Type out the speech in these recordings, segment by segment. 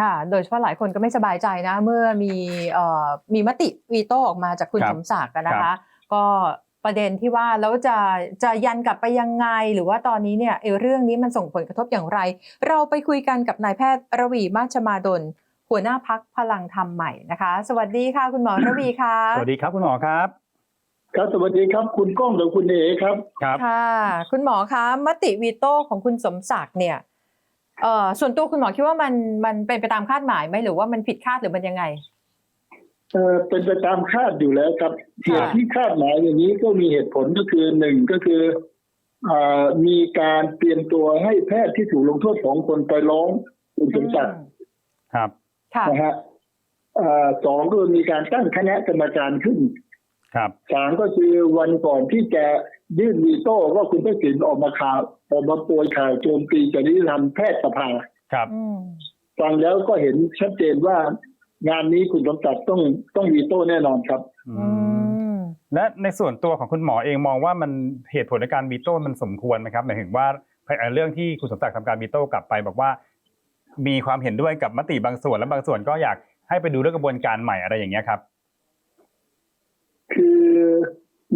ค่ะ โดยเฉพาะหลายคนก็ไม่สบายใจนะ เมื่อมีเอ่อมีมติวีโต้ออกมาจากคุณครับสมศักดิ์อะนะครัคะบก็ประเด็นที่ว่าแล้วจะจะยันกลับไปยังไง หรือว่าตอนนี้เนี่ยไอ้เรื่องนี้มันส่งผลกระทบอย่างไร เราไปคุยกันกับนายแพทย์ระวีมาชมาดล หัวหน้าพักพลังธรรมใหม่นะคะ สวัสดีค่ะ คุณหมอระวีค่ะสวัสดีครับคุณหมอครับครับสวัสดีครับคุณก้องกับคุณเอครับครับค่ะ คุณหมอคะมติวีโต้ของคุณสมศักดิ์เนี่ยเอ่อ ส่วนตัวคุณหมอคิดว่ามันมันเป็นไปตามคาดหมายไหมหรือว่ามันผิดคาดหรือมันยังไงเออเป็นไปตามคาดอยู่แล้วครับเหค่ะตุที่คาดหมายอย่างนี้ก็มีเหตุผลก็คือหนึ่งก็คืออ่ามีการเตรียมตัวให้แพทย์ที่ถูกลงโทษสองคนไปร้องคุณสมศักดิ์ครับค่ะนะฮะอ่าสองก็มีการตั้งคณะกรรมการขึ้นครับสามก็คือวันก่อนที่จะ ยื่นวีโต้ว่าคุณทักษิณออกมาข่าวออกมาโปรยข่าวโจมตีจริยธรรมแพทยสภาครับอืมฟังแล้วก็เห็นชัดเจนว่างานนี้คุณสมศักดิ์ต้องต้องวีโต้แน่นอนครับอือืมมและในส่วนตัวของคุณหมอเองมองว่ามันเหตุผลในการวีโต้มันสมควรไหมครับหมายถึงว่าเรื่องที่คุณสมศักดิ์ทำการวีโต้กลับไป บอกว่า มีความเห็นด้วยกับมติบางส่วนและบางส่วนก็อยากให้ไปดูเรื่องกระบวนการใหม่อะไรอย่างเงี้ยครับ คือ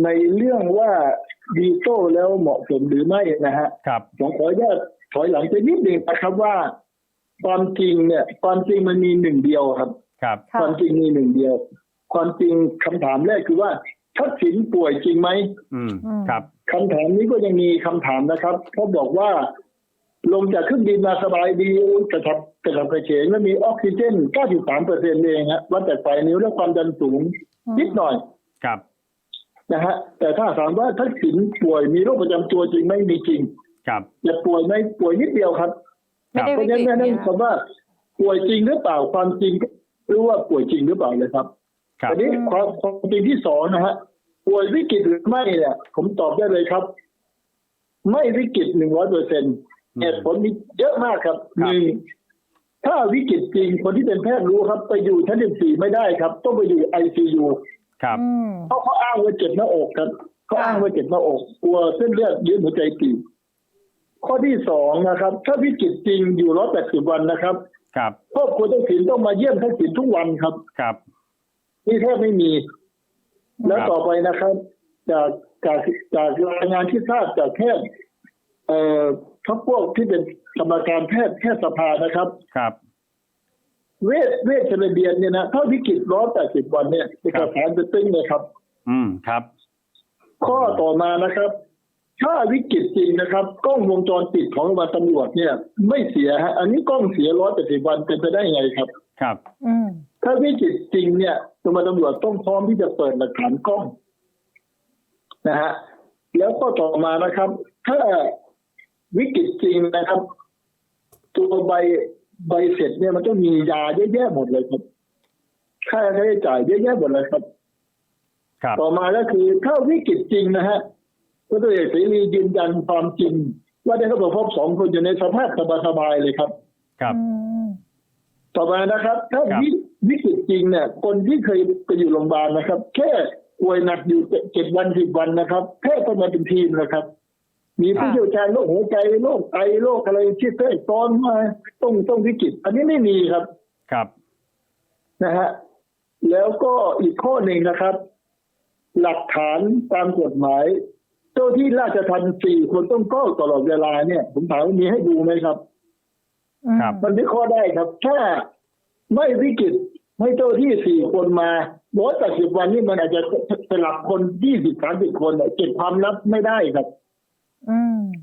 ในเรื่องว่าวีโต้แล้วเหมาะสมหรือไม่นะฮะครับผมขออนุญาตถอยหลังไปนิดหนึ่งนะครับว่า ความจริงเนี่ย ความจริงมันมีหนึ่งเดียวครับ ครับค่ะความจริงมีหนึ่งเดียว ความจริงคำถามแรกคือว่าทักษิณป่วยจริงไหมอืมอืมครับคำถามนี้ก็ยังมีคำถามนะครับเขาบอกว่า ลงจากเครื่องบินมาสบายดีกระทับกระทับกระเฉงแล้วมีออกซิเจน 93เปอร์เซ็นต์เองฮะวัดแต่ปลายนิ้วและความดันสูงนิดหน่อยครับ นะฮะแต่ถ้าถามว่าทักษิณป่วยมีโรคประจำตัวจริงไหมมีจริง ครับแต่ป่วยไหมป่วยนิดเดียวครับไม่ได้เพวิราะกฉะนั้นฤตนั่นเนี่ยคำว่าป่วยจริงหรือเปล่าความจริงก็รู้ว่าป่วยจริงหรือเปล่าเลยครับครับอันนี้ความความจริงที่สองนะฮะป่วยวิกฤตหรือไม่เนี่ยผมตอบได้เลยครับ ไม่วิกฤตหนึ่งร้อยเปอร์เซ็นต์อืมเหตุผลมีเยอะมากครับคหรับนึ่งถ้าวิกฤตจริงคนที่เป็นแพทย์รู้ครับ ไปอยู่ชั้นสี่ไม่ได้ครับ ต้องไปอยู่ไอซียู ครับอืมเพราะเขาอ้างว่าเจ็บหน้าอกครับเขาค่ะอ้างว่าเจ็บหน้าอก กลัวเส้นเลือดยืดหัวใจตีบข้อที่สองนะครับ ถ้าวิกฤตจริงอยู่ร้อยแปดสิบวันนะครับ ครับครอบครัวทักษิณต้องมาเยี่ยมทักษิณทุกวันครับ ครับนี่แทบไม่มี แล้วครับต่อไปนะครับ จากจากจากรายงานที่ทราบจากแพทย์เอ่อทั้งพวกที่เป็นกรรมการแพทย์แพทยสภานะครับ ครับ เวชเวชระเบียนเนี่ยนะถ้าวิกฤตร้อยแปดสิบวันเนี่ยเอกสารจะตึ้งเลยครับ อืมครับ ข้อต่อมานะครับ ถ้าวิกฤตจริงนะครับ กล้องวงจรปิดของโรงพยาบาลตำรวจเนี่ย ไม่เสียฮะอันนี้กล้องเสียร้อยแปดสิบวันเป็นไปได้ไงครับ ครับ อืมถ้าวิกฤตจริงเนี่ยโรงพยาบาลตำรวจต้องพร้อมที่จะเปิดหลักฐานกล้อง นะฮะแล้วก็ต่อมานะครับ ถ้าวิกฤตจริงนะครับ ตัวใบ ใบเสร็จเนี่ยมันต้องมียาเยอะแยะหมดเลยครับ ค่าใช้จ่ายเยอะแยะหมดเลยครับ ครับต่อมาก็คือถ้าวิกฤตจริงนะฮะพลตำรวจเอกเสรียืนยันความจริง ว่าได้เข้าไปพบสองคนอยู่ในสภาพสบายๆเลยครับ ครับอืมต่อมานะครับ ถ้าครับ วิวิกฤตจริงเนี่ย คนที่เคยไปอยู่โรงพยาบาลนะครับ แค่ป่วยหนักอยู่เจ็ดวันสิบวันนะครับแพทย์ต้องมาเป็นทีมนะครับ มีผู้ค่ะเชี่ยวชาญโรคหัวใจโรคไตโรคอะไรที่แทรกซ้อนมาต้องต้องวิกฤตอันนี้ไม่มีครับครับนะฮะแล้วก็อีกข้อหนึ่งนะครับ หลักฐานตามกฎหมาย เจ้าที่ราชทัณฑ์สี่คนต้องเฝ้าตลอดเวลาเนี่ย ผมถามว่ามีให้ดูไหมครับอืมครับ มันวิเคราะห์ได้ครับ ถ้าไม่วิกฤตให้เจ้าที่สี่คนมาร้อยแปดสิบวันนี่มันอาจจะสลับคนยี่สิบสามสิบคนเนี่ยเก็บความลับไม่ได้ครับอืม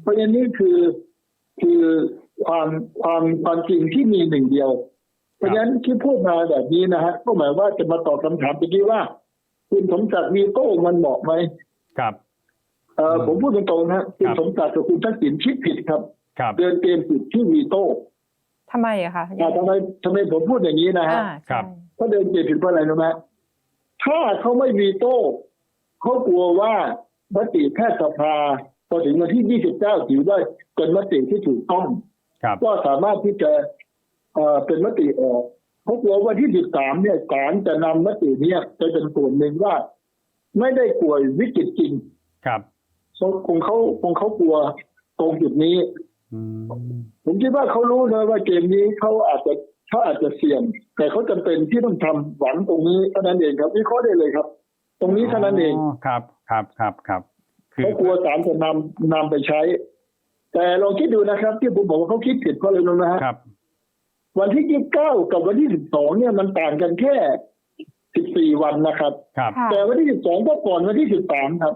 เพราะฉะนั้นนี่คือคือความความความจริงที่มีหนึ่งเดียว เพราะฉะนั้นที่พูดมาแบบนี้นะฮะก็หมายว่าจะมาตอบคำถามตะกี้ว่า คุณสมศักดิ์วีโต้มันเหมาะไหมครับเอออืมผมพูดตรงๆนะฮะคุณครับสมศักดิ์กับคุณทักษิณคิดผิดครับครับเดินเกมผิดที่วีโต้ทำไมอะคะอ่าทำไมทำไมผมพูดอย่างนี้นะฮะอ่าครับใช่เขาเดินเกมผิดเพราะอะไรรู้ไหมถ้าเขาไม่วีโต้เขากลัวว่ามติแพทยสภาพ อถึงวันที่ 29 ถือว่าเป็นมติที่ถูกต้องครับก็สามารถที่จะเอ่อเป็นมติออกเขากลัวว่าที่ 13 เนี่ยศาลจะนำมติเนี้ไปเป็นส่วนหนึ่งว่า ไม่ได้ป่วยวิกฤตจริง ครับเขาคงเขาคงเขากลัวตรงจุดนี้อืมผมคิดว่าเขารู้นะว่าเกมนี้เขาอาจจะใเขาอาจจะเสี่ยง แต่เขาจำเป็นที่ต้องทำหวังตรงนี้เท่านั้นเองครับวิเคราะห์ได้เลยครับ ตรงนี้เท่านั้นเองครับครับครับครับคือ เขากลัวศาลจะนำนำไปใช้ แต่ลองคิดดูนะครับ ที่ผมบอกว่าเขาคิดผิดเพราะอะไรรู้ไหมฮะครับ วันที่ยี่สิบเก้ากับวันที่สิบสองเนี่ยมันต่างกันแค่สิบสี่วันนะครับ ครับค่ะแต่วันที่สิบสองก็ก่อนวันที่สิบสามครับ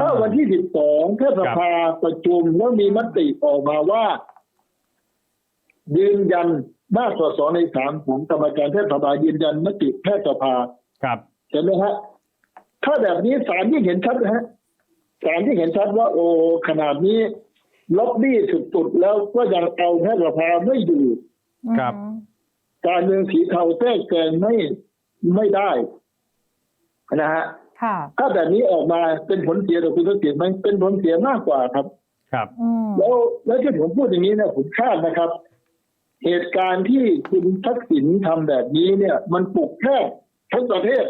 ถ้าวันที่สิบสองแพทยสภาประชุมแล้วมีมติออกมาว่า ยืนยันมากกว่าสองในสามของกรรมการแพทยสภายืนยันมติแพทยสภา ครับเห็นไหมฮะ ถ้าแบบนี้ศาลที่งเห็นชัดนะฮะ ศาลที่งเห็นชัดว่าโอ้ขนาดนี้ล็อบบี้สุดๆแล้วก็ยังเอาแพทยสภาไม่อยู่ครับอืมการเมืองสีเทาแทรกแซงไม่ไม่ได้นะฮะค่ะถ้าแบบนี้ออกมาเป็นผลเสียต่อคุณทักษิณไหมเป็นผลเสียมากกว่าครับ ครับอืมแล้วแล้วที่ผมพูดอย่างนี้เนี่ยผมคาดนะครับ เหตุการณ์ที่คุณทักษิณทำแบบนี้เนี่ย มันปลุกแพทย์ทั้งประเทศ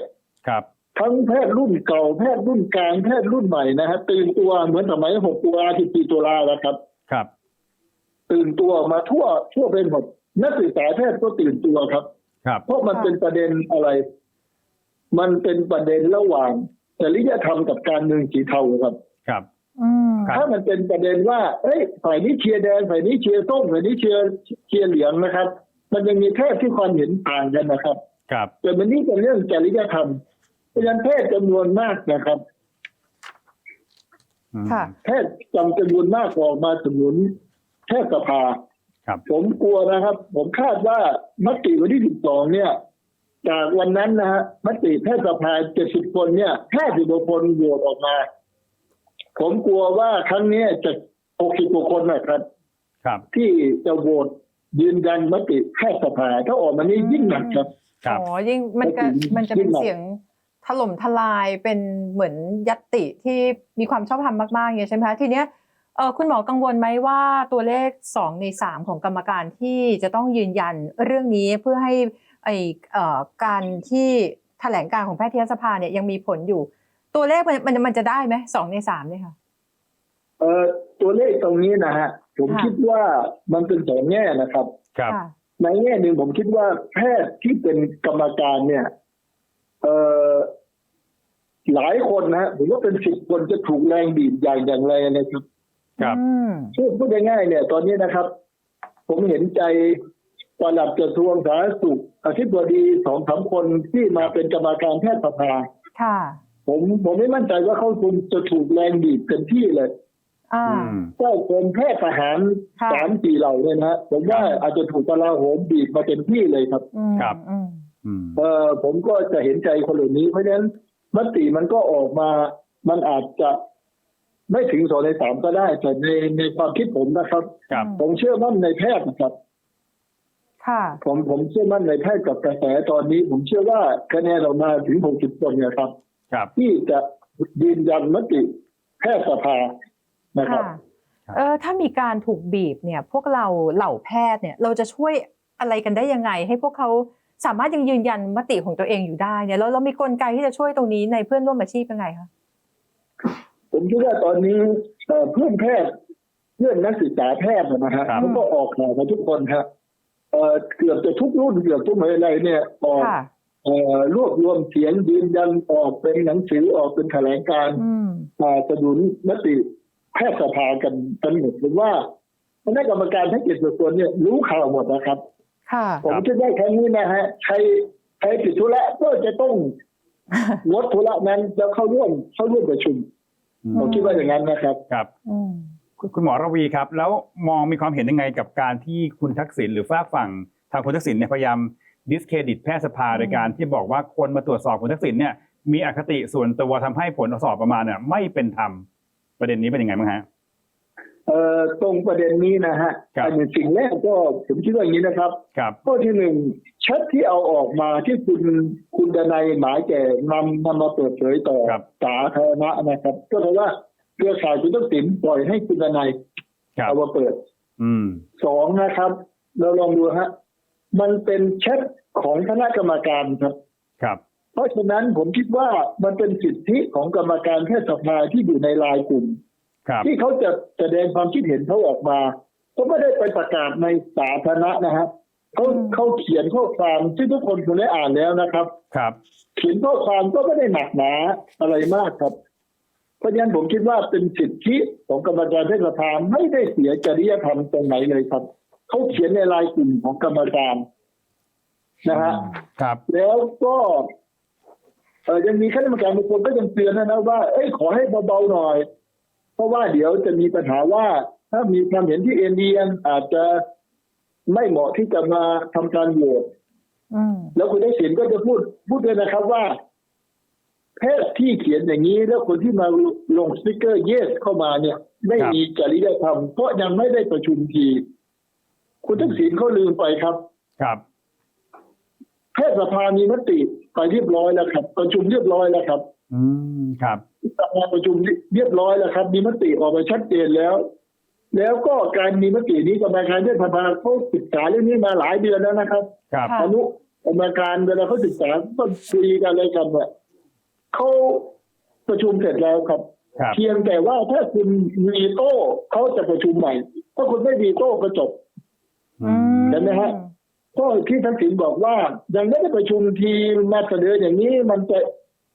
ครับ ทั้งแพทย์รุ่นเก่าแพทย์รุ่นกลางแพทย์รุ่นใหม่นะฮะตื่นตัวเหมือนสมัย6ตุลา14ตุลาแล้วครับ ครับ ตื่นตัวออกมาทั่วทั่วไปหมดนักศึกษาแพทย์ก็ตื่นตัวครับ ครับ เพราะมันเป็นประเด็นอะไร มันเป็นประเด็นระหว่างจริยธรรมกับการเมืองสีเทาครับครับอืมครับถ้ามันเป็นประเด็นว่าเอ้ยฝ่ายนี้เชียร์แดงฝ่ายนี้เชียร์ส้มฝ่ายนี้เชียร์เชียร์เหลืองนะครับ มันยังมีแพทย์ที่ความเห็นต่างกันนะครับ ครับแต่วันนี้เป็นเรื่องจริยธรรมเพราะฉะนั้นแพทย์จำนวนมากนะครับอืมค่ะ แพทย์จำจำนวนมากออกมาสนุนแพทยสภาครับ ผมกลัวนะครับ ผมคาดว่ามติวันที่ 12 เนี่ย จากวันนั้นนะฮะมติแพทยสภา 70 คนเนี่ย50กว่าคนโหวตออกมา ผมกลัวว่าครั้งเนี้ยจะ 60กว่าคนนะครับ ครับ ที่จะโหวตยืนยันมติแพทยสภา ถ้าออกมานี้ยิ่งหนักครับ ครับ อ๋อ ยิ่งมันจะก็คือมันจะเป็นยิ่งหนักเสียง ถล่มทลายเป็นเหมือนยัตติที่มีความชอบธรรมมากๆอย่างนี้ใช่ไหมคะทีเนี้ยเออคุณหมอกังวลไหมว่าตัวเลขสองในสามของกรรมการที่จะต้องยืนยันเรื่องนี้เพื่อให้ไอเอ่อการที่แถลงการของแพทยสภาเนี่ยยังมีผลอยู่ ตัวเลขมันมันมันจะได้ไหมสองในสามเนี่ยค่ะเอ่อตัวเลขตรงนี้นะฮะผมค่ะคิดว่ามันเป็นสองแง่นะครับ ครับค่ะในแง่หนึ่งผมคิดว่าแพทย์ที่เป็นกรรมการเนี่ยเอ่อ หลายคนนะผมว่าเป็นสิบคนจะถูกแรงบีบอย่างอย่างแรงนะครับ ครับอืมพูดพูดง่ายๆเนี่ย ตอนนี้นะครับ ผมเห็นใจปลัดกระทรวงสาธารณสุขอธิบดีสองสามคนที่มาเป็นกรรมการแพทยสภาค่ะ ผมผมไม่มั่นใจว่าเขาคงจะถูกแรงบีบเต็มที่เลยอ่าอืมเจ้ากรมแพทย์ทหารค่ะสามสี่เหล่าเนี่ยนะฮะผมว่าอาจจะถูกกลาโหมบีบมาเต็มที่เลยครับอืมครับอืมอืม เออผมก็จะเห็นใจคนเหล่านี้เพราะฉะนั้นมติมันก็ออกมา มันอาจจะไม่ถึงสองในสามก็ได้ แต่ในในความคิดผมนะครับครับผมเชื่อมั่นในแพทย์นะครับค่ะผมผมเชื่อมั่นในแพทย์กับกระแสตอนนี้ ผมเชื่อว่าคะแนนออกมาถึง60คนเนี่ยครับครับ ที่จะยืนยันมติแพทยสภานะครับค่ะเออถ้ามีการถูกบีบเนี่ย พวกเราเหล่าแพทย์เนี่ย เราจะช่วยอะไรกันได้ยังไง ให้พวกเขา สามารถยังยืนยันมติของตัวเองอยู่ได้เนี่ยแล้วเรามีกลไกที่จะช่วยตรงนี้ในเพื่อนร่วมอาชีพยังไงคะผมคิดว่าตอนนี้เอ่อเพื่อนแพทย์เพื่อนนักศึกษาแพทย์นะฮะครับเขาก็ออกข่าวมาทุกคนครับเอ่อเกือบจะทุกรุ่นเกือบทุกมหาวิทยาลัยเนี่ยออกค่ะเอ่อรวบรวมเสียงยืนยันออกเป็นหนังสือออกเป็นแถลงการณ์อืมอ่าสนับสนุนมติแพทยสภากันกันหมดผมว่าคณะกรรมการทั้งเจ็ดคนเนี่ยรู้ข่าวหมดนะครับ ค่ะ ผมคิดว่าครั้งนี้นะฮะใครใครติดธุระก็จะต้องงดธุระนั้นแล้วเข้าร่วมเข้าร่วมประชุมอืมผมคิดว่าอย่างนั้นนะครับครับอืมคุณคุณหมอระวีครับ แล้วมองมีความเห็นยังไงกับการที่คุณทักษิณหรือฝากฝั่งทางคุณทักษิณเนี่ยพยายามดิสเครดิตแพทยสภาอืมโดยการที่บอกว่าคนมาตรวจสอบคุณทักษิณเนี่ยมีอคติส่วนตัวทำให้ผลสอบประมาณเนี่ยไม่เป็นธรรมประเด็นนี้เป็นยังไงบ้างฮะ เอ่อตรงประเด็นนี้นะฮะครับอันหนึ่งสิ่งแรกก็ผมคิดว่าอย่างนี้นะครับครับข้อที่หนึ่งแชทที่เอาออกมาที่คุณคุณดนายหมายแก่นำนำมาเปิดเผยต่อครับสาธารณะนะครับ ก็เพราะว่าเครือข่ายคุณทักษิณปล่อยให้คุณดนายครับเอามาเปิดอืมสองนะครับ เราลองดูฮะมันเป็นแชทของคณะกรรมการครับครับ เพราะฉะนั้นผมคิดว่ามันเป็นสิทธิของกรรมการแพทยสภาที่อยู่ในรายกลุ่มครับ ที่เขาจะแสดงความคิดเห็นเขาออกมาเขาไม่ได้ไปประกาศในสาธารณะนะฮะเขาอืมเขาเขียนข้อความที่ทุกคนคงได้อ่านแล้วนะครับ ครับ เขียนข้อความก็ไม่ได้หนักหนาอะไรมากครับ เพราะฉะนั้นผมคิดว่าเป็นสิทธิของกรรมการเทศสภาไม่ได้เสียจริยธรรมตรงไหนเลยครับเขาเขียนในรายกลุ่มของกรรมการนะฮะครับ แล้วก็เออยังมีคณะกรรมการบางคนก็ยังเตือนนะนะว่าเอ้ยขอให้เบาๆหน่อย เพราะว่าเดี๋ยวจะมีปัญหาว่าถ้ามีความเห็นที่เอ็นเอียนอาจจะไม่เหมาะที่จะมาทำการโหวตอืมแล้วคุณได้เขียนก็จะพูดพูดเลยนะครับว่าแพทย์ที่เขียนอย่างนี้ แล้วคนที่มาลงสติกเกอร์เยสเข้ามาเนี่ย ไม่มีจริยธรรมเพราะยังไม่ได้ประชุมที คุณทักษิณเขาลืมไปครับ ครับแพทยสภามีมติไปเรียบร้อยแล้วครับ ประชุมเรียบร้อยแล้วครับ อืมครับสภาประชุมเรียบร้อยแล้วครับ มีมติออกมาชัดเจนแล้ว แล้วก็การมีมตินี้กรรมการเทศสภาเขาศึกษาเรื่องนี้มาหลายเดือนแล้วนะครับครับค่ะอนุกรรมการเวลาเขาศึกษาก็คุยกันอะไรกันเนี่ยเขาประชุมเสร็จแล้วครับครับเพียงแต่ว่าถ้าคุณวีโต้เขาจะประชุมใหม่ ถ้าคุณไม่วีโต้ก็จบอืมเห็นไหมฮะก็ที่ทักษิณบอกว่ายังไม่ได้ประชุมทีมาเสนออย่างนี้มันจะ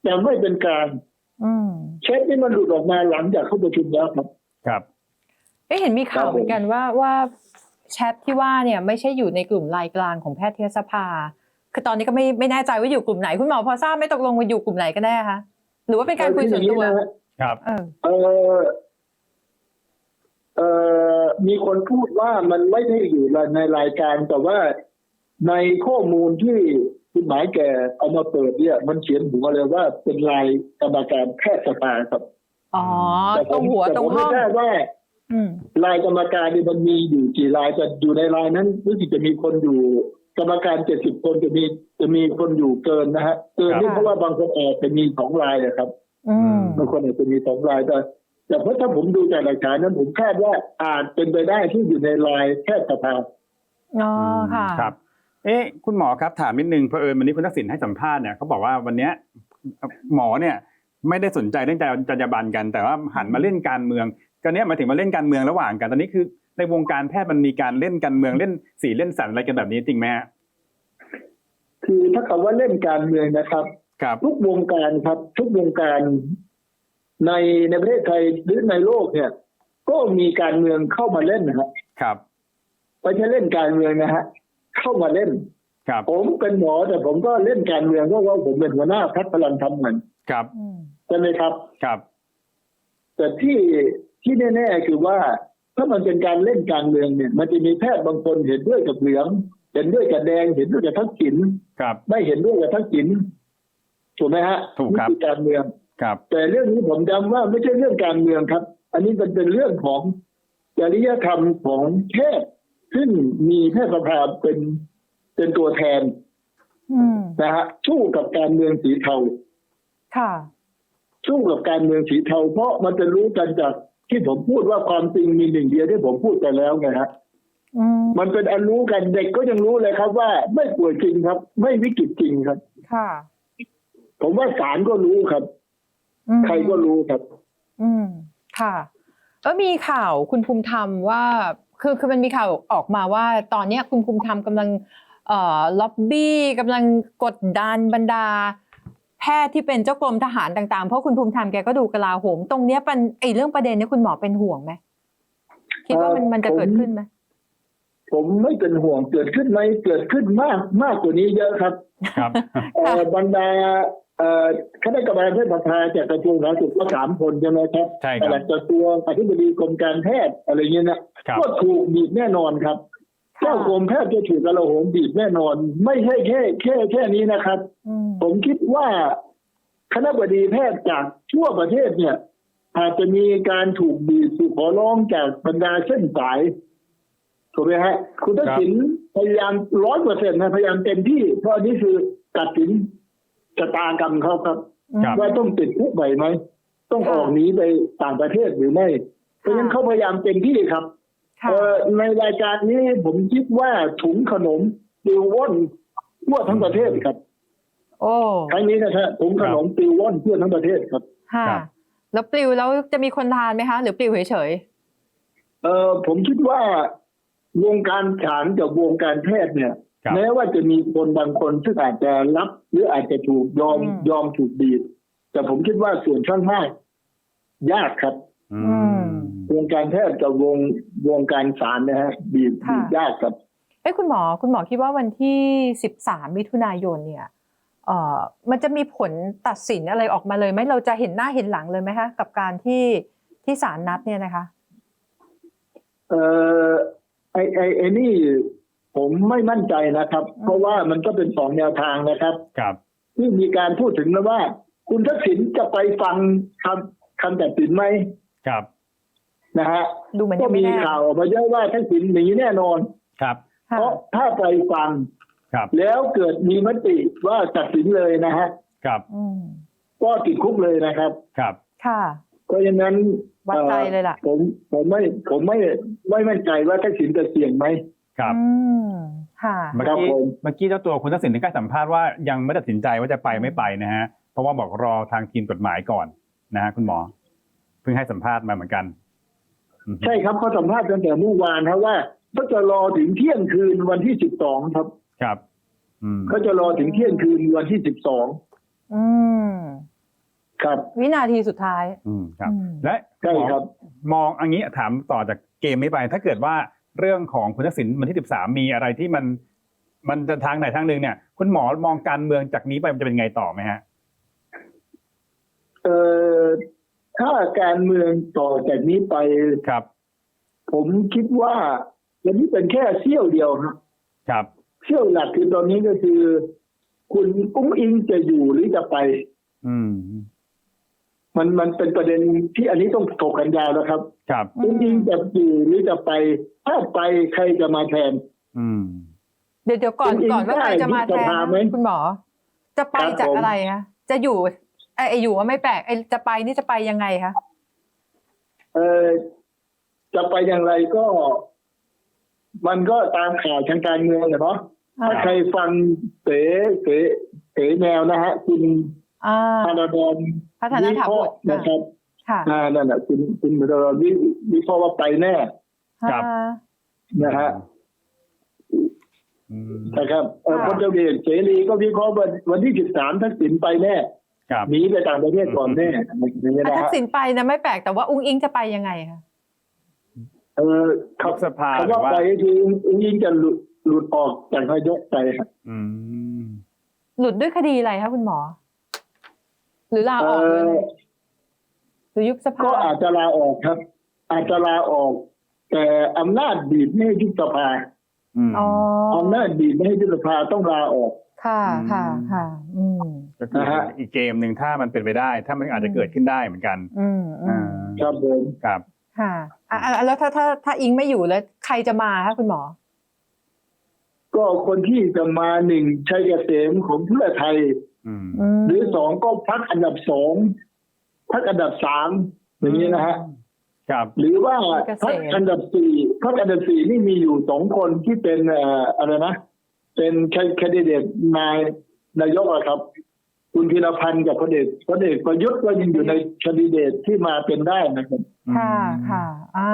จะไม่เป็นกลารอืมเช็คนี่มันหลุดออกมาหลังจากเข้าประชุมแล้วครับ ครับเอ๊ะเห็นมีข่าวครับผมเหมือนกันว่าว่าแชทที่ว่าเนี่ยไม่ใช่อยู่ในกลุ่มไลน์กลางของแพทยสภา คือตอนนี้ก็ไม่ไม่แน่ใจว่าอยู่กลุ่มไหน คุณหมอพอทราบไหม่ตกลงว่าอยู่กลุ่มไหนกันแน่คะหรือว่าเป็นการคุยส่วนตัวเออคืออย่างนี้นะฮะครับเออเออเออมีคนพูดว่ามันไม่ได้อยู่ในรายการแต่ว่าในข้อมูลที่ คุณหมายแก่เอามาเปิดเนี่ย มันเขียนหัวเลยว่าเป็นรายกรรมการแพทยสภาครับอ๋อแต่ตผรงมหัวแต่ตรผงมห้ไม่องทราบว่าอืมรายกรรมการนี่มันมีอยู่กี่รายแต่อยู่ในรายนั้นรู้สึกจะมีคนอยู่กรรมการเจ็ดสิบคนจะมีจะมีคนอยู่เกินนะฮะเกินนี่ครับเพราะว่าบางคนแอบจะมีสองรายนะครับอืมบางคนอาจจะมีสองรายแต่แต่เพราะถ้าผมดูจากหลักฐานนั้นผมคาดว่าอาจเป็นไปได้ที่อยู่ในรายแพทยสภาอ๋อค่ะครับเอ๊ะคุณหมอครับถามนิดนึงเผอิญวันนี้คุณทักษิณให้สัมภาษณ์เนี่ยเขาบอกว่าวันเนี้ยหมอเนี่ยไม่ได้สนใจเรื่องจรรยาบรรณกัน แต่ว่าหันมาเล่นการเมืองกันเนี้ยหมายถึงมาเล่นการเมืองระหว่างกันตอนนี้คือในวงการแพทย์มันมีการเล่นการเมืองเล่นสีเล่นสันอะไรกันแบบนี้จริงไหมฮะคือถ้าคำว่าเล่นการเมืองนะครับครับทุกวงการครับ ทุกวงการในในประเทศไทยหรือในโลกเนี่ย ก็มีการเมืองเข้ามาเล่นนะครับครับไม่ใช่เล่นการเมืองนะฮะ เข้ามาเล่นครับผมเป็นหมอแต่ผมก็เล่นการเมืองเพราะว่าผมเป็นหัวหน้าพักพลังธรรมเหมือนครับอืมใช่ไหมครับครับ แต่ที่ที่แน่ๆคือว่า ถ้ามันเป็นการเล่นการเมืองเนี่ย มันจะมีแพทย์บางคนเห็นด้วยกับเหลือง เห็นด้วยกับแดงเห็นด้วยกับทักษิณครับ ไม่เห็นด้วยกับทักษิณถูกไหมฮะถูกครับนี่อการเมืองครับ แต่เรื่องนี้ผมย้ำว่าไม่ใช่เรื่องการเมืองครับ อันนี้มันเป็นเรื่องของจริยธรรมของแพทย์ ซึ่งมีแพทยสภาเป็นเป็นตัวแทนอืมนะฮะสู้กับการเมืองสีเทาค่ะสู้กับการเมืองสีเทา เพราะมันจะรู้กันจากที่ผมพูดว่าความจริงมีหนึ่งเดียวที่ผมพูดไปแล้วไงฮะอืมมันเป็นอันรู้กันเด็กก็ยังรู้เลยครับว่า ไม่ป่วยจริงครับ ไม่วิกฤตจริงครับ ค่ะ ผมว่าศาลก็รู้ครับอืมใครก็รู้ครับ อืมค่ะเออมีข่าวคุณภูมิธรรมว่า คือคือมันมีข่าวออกมาว่าตอนเนี้ยคุณภูมิธรรมกำลังเอ่อล็อบบี้กำลังกดดันบรรดา แพทย์ที่เป็นเจ้ากรมทหารต่างๆ เพราะคุณภูมิธรรมแกก็ดูกลาโหม ตรงเนี้ยเป็นไอเรื่องประเด็นเนี้ยคุณหมอเป็นห่วงไหมคิดว่ามันเอ่อมันจะผมเกิดขึ้นไหมผมไม่เป็นห่วงเกิดขึ้นไหมเกิดขึ้นมากมากกว่านี้เยอะครับครับเอ่อบรรดาเอ่อ คณะกรรมการแพทยสภาจากกระทรวงสาธารณสุขก็สามคนใช่ไหมครับใช่คปรับลัดกระทรวงอธิบดีกรมการแพทย์อะไรเงี้ยนะครับก็ถูกบีบแน่นอนครับค่ะเจ้ากรมแพทย์จะถูกกระโหมบีบแน่นอน ไม่ใช่แค่แค่แค่นี้นะครับอืมผมคิดว่าคณะบดีแพทย์จากทั่วประเทศเนี่ย อาจจะมีการถูกบีบสู่ขอร้องจากบรรดาเส้นสายถูกไหมฮะ คุณทักษิณพยายามร้อยเปอร์เซ็นต์นะพยายามเต็มที่ เพราะอันนี้คือตัดสิน ชะตากรรมเขาครับครับ ว่าต้องติดคุกใหม่ไหมต้องค่ะออกหนีไปต่างประเทศหรือไม่ เพราะฉะนั้นเขาพยายามเต็มที่ครับค่ะเอ่อในรายการนี้ผมคิดว่าถุงขนมติวว่อนทั่วทั้งประเทศครับ โอ้ครั้งนี้นะครับถุงขนมติวว่อนทั่วทั้งประเทศครับค่ะครับแล้วปลิวแล้วจะมีคนทานไหมคะ หรือปลิวเฉยเอ่อผมคิดว่าวงการศาลกับวงการแพทย์เนี่ยครับ แม้ว่าจะมีคนบางคนซึ่งอาจจะรับ หรืออาจจะถูกยอมอืมยอมถูกบีบแต่ผมคิดว่าส่วนข้างมากยากครับอืมวงการแพทย์กับวงวงการศาลนะฮะบีบค่ะบีบยากครับเอ้ยคุณหมอคุณหมอคิดว่าวันที่13มิถุนายนเนี่ยเอ่อมันจะมีผลตัดสินอะไรออกมาเลยไหมเราจะเห็นหน้าเห็นหลังเลยไหมคะกับการที่ที่ศาลนัดเนี่ยนะคะ เอ่อไอไอไอนี่ ผมไม่มั่นใจนะครับอืมเพราะว่ามันก็เป็นสองแนวทางนะครับ ครับ ที่มีการพูดถึงนะว่า คุณทักษิณจะไปฟังคำคำตัดสินไหมครับนะฮะดูเหมือนก็ยังไม่มีแน่ข่าวออกมาเยอะว่าทักษิณหนีแน่นอนครับค่ะเพราะถ้าไปฟังครับ แล้วเกิดมีมติว่าตัดสินเลยนะฮะครับอืมก็ติดคุกเลยนะครับครับค่ะเพราะฉะนั้นวัดใจอ่อเลยล่ะผมผมไม่ผมไม่ไม่มั่นใจว่าทักษิณจะเสี่ยงไหม ครับอืมค่ะเมื่อครับกี้ผมเมื่อกี้เจ้าตัวคุณทักษิณได้ให้สัมภาษณ์ว่ายังไม่ตัดสินใจว่าจะไปไม่ไปนะฮะเพราะว่าบอกรอทางทีมกฎหมายก่อนนะฮะคุณหมอ เพิ่งให้สัมภาษณ์มาเหมือนกันอืมใช่ครับเขาสัมภาษณ์ตั้งแต่เมื่อวานครับว่าเขาจะรอถึงเที่ยงคืนวันที่สิบสองครับ ครับอืมเขาจะรอถึงเที่ยงคืนวันที่สิบสองอืมครับ วินาทีสุดท้าย อืมครับอืมและใช่ครับ มองอันนี้ถามต่อจากเกมนี้ไป ถ้าเกิดว่า เรื่องของคุณทักษิณวันที่ 13 มีอะไรที่มันมันจะทางไหนทางหนึ่งเนี่ย คุณหมอมองการเมืองจากนี้ไปมันจะเป็นไงต่อไหมฮะเอ่อถ้าการเมืองต่อจากนี้ไปครับ ผมคิดว่าวันนี้เป็นแค่เสี้ยวเดียวครับครับเสี้ยวหลักคือตอนนี้ก็คือ คุณอุ้งอิงจะอยู่หรือจะไป อืม มันมันเป็นประเด็นที่อันนี้ต้องถกกันยาวนะครับครับอืมอุ้งอิงจะอยู่หรือจะไป ถ้าไปใครจะมาแทน อืม เดี๋ยวเดี๋ยวก่อนจริงๆก่อนว่าใครจะมาแทนได้ยุบสภาไหม นะคุณหมอ จะไปครับจากผมอะไรคะจะอยู่ไอ้ไอ้อยู่ว่าไม่แปลกไอ้จะไปนี่จะไปยังไงคะเออจะไปอย่างไรก็ มันก็ตามข่าวทางการเมืองอะเนาะอ่าถ้าใครฟังเสเสเสแนวนะฮะคุณอ่าธนาดอน พัฒนาวิถาเคบุราะตห์รนะครับค่ะอ่านั่นแหละคุณคุณธนาดอนวิวิเคราะห์ว่าไปแน่ครับอ่านะฮะอืมนะครับเอ่อค่ะพลเอกเสรีก็วิเคราะห์ว่าวันที่13ทักษิณไปแน่ครับหนีไปต่างประเทศก่อนแน่อย่างนี้ยอะนะทักฮะษิณไปนะไม่แปลกแต่ว่าอุ้งอิงจะไปยังไงคะเออครบสภาหคำรือว่าว่าไปก็คืออุ้งยิงจะหลุดหลุดออกจากนายกไปครับอืมหลุดด้วยคดีอะไรคะคุณหมอ หรือลาออกเอ่อเลยหรือยุบสภาก็อาจจะลาออกครับ อาจจะลาออก แต่อำนาจบีบไม่ให้ยุบสภาอืมอ๋ออำนาจบีบไม่ให้ยุบสภาต้องลาออกค่ะอืมค่ะค่ะ อืมก็คือนะฮะอีกเกมหนึ่งถ้ามันเป็นไปได้ ถ้ามันอาจจะเกิดขึ้นได้เหมือนกัน อืมอือ่ามครับผมครับค่ะอะอะแล้วถ้าถ้าถ้าอิงไม่อยู่แล้วใครจะมาคะคุณหมอ ก็คนที่จะมาหนึ่งชัยเกษมของเพื่อไทยอืมอืม หรือสองก็พักอันดับสองพักอันดับสามอย่างนี้นะฮะครับ หรือว่าพักอันดับสี่พักอันดับสี่นี่มีอยู่สองคนที่เป็นเอ่ออะไรนะเป็นแคนดิเดตนายนายกอะครับ คุณพิรพันธ์กับพลเอกพลเอกประยุทธ์ก็ยังอยู่ในแคนดิเดตที่มาเป็นได้นะครับค่ะค่ะ อ่า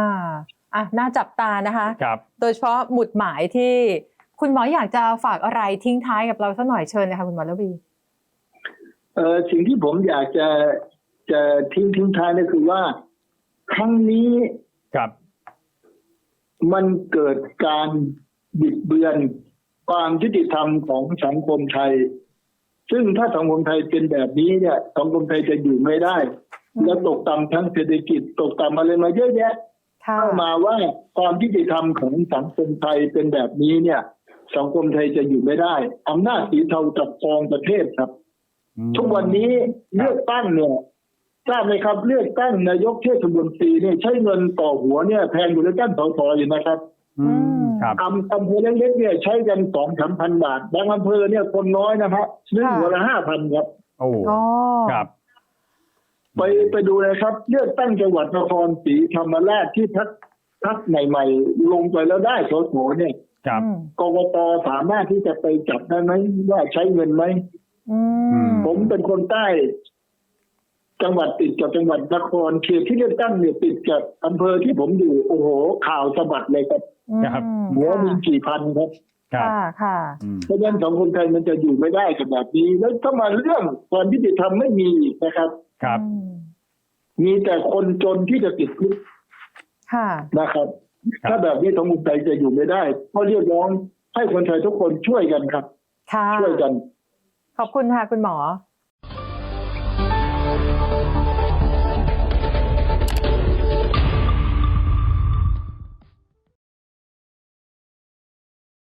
อะน่าจับตานะคะครับโดยเฉพาะหมุดหมายที่คุณหมออยากจะฝากอะไรทิ้งท้ายกับเราสักหน่อยเชิญเลยค่ะคุณหมอระวี เออสิ่งที่ผมอยากจะจะทิ้งทิ้งท้ายก็คือว่าครั้งนี้ครับ มันเกิดการบิดเบือนความยุติธรรมของสังคมไทย ซึ่งถ้าสังคมไทยเป็นแบบนี้เนี่ยสังคมไทยจะอยู่ไม่ได้อืมและตกต่ำทั้งเศรษฐกิจตกต่ำอะไรมาเยอะแยะค่ะเข้ามาว่าความยุติธรรมของสังคมไทยเป็นแบบนี้เนี่ย สังคมไทยจะอยู่ไม่ได้อำนาจสีเทาจับครองประเทศครับอืม ทุกวันนี้เลือกตั้งเนี่ยทราบไหมครับ เลือกตั้งนายกเทศมนตรีเนี่ยใช้เงินต่อหัวเนี่ยแพงกว่าเลือกตั้งสสอยู่นะครับอืมครับอำอำเภอเล็กๆเนี่ยใช้กันสองสามพันบาทบางอำเภอเนี่ยคนน้อยนะครับซื้อหัวละห้าพันครับโอ้อ๋อครับ ไปไปดูเลยครับ เลือกตั้งจังหวัดนครศรีธรรมราชที่พักพักใหม่ๆ ลงไปแล้วได้สสเนี่ยครับอืมกกตสามารถที่จะไปจับได้ไหมว่าใช้เงินไหมอืม ผมเป็นคนใต้ จังหวัดติดกับจังหวัดนครเขตที่เลือกตั้งเนี่ยติดกับอำเภอที่ผมอยู่โอ้โหข่าวสะบัดเลยครับครับอืมหัวมีค่ะกี่พันครับครับค่ะค่ะอืมเพราะฉะนั้นสังคมไทยมันจะอยู่ไม่ได้กับแบบนี้ แล้วถ้ามาเรื่องความยุติธรรมไม่มีอีกนะครับ ครับอืมมีแต่คนจนที่จะติดคุกค่ะนะครับครับ ถ้าแบบนี้สังคมไทยจะอยู่ไม่ได้ก็เรียกร้องให้คนไทยทุกคนช่วยกันครับค่ะช่วยกัน ขอบคุณค่ะคุณหมอ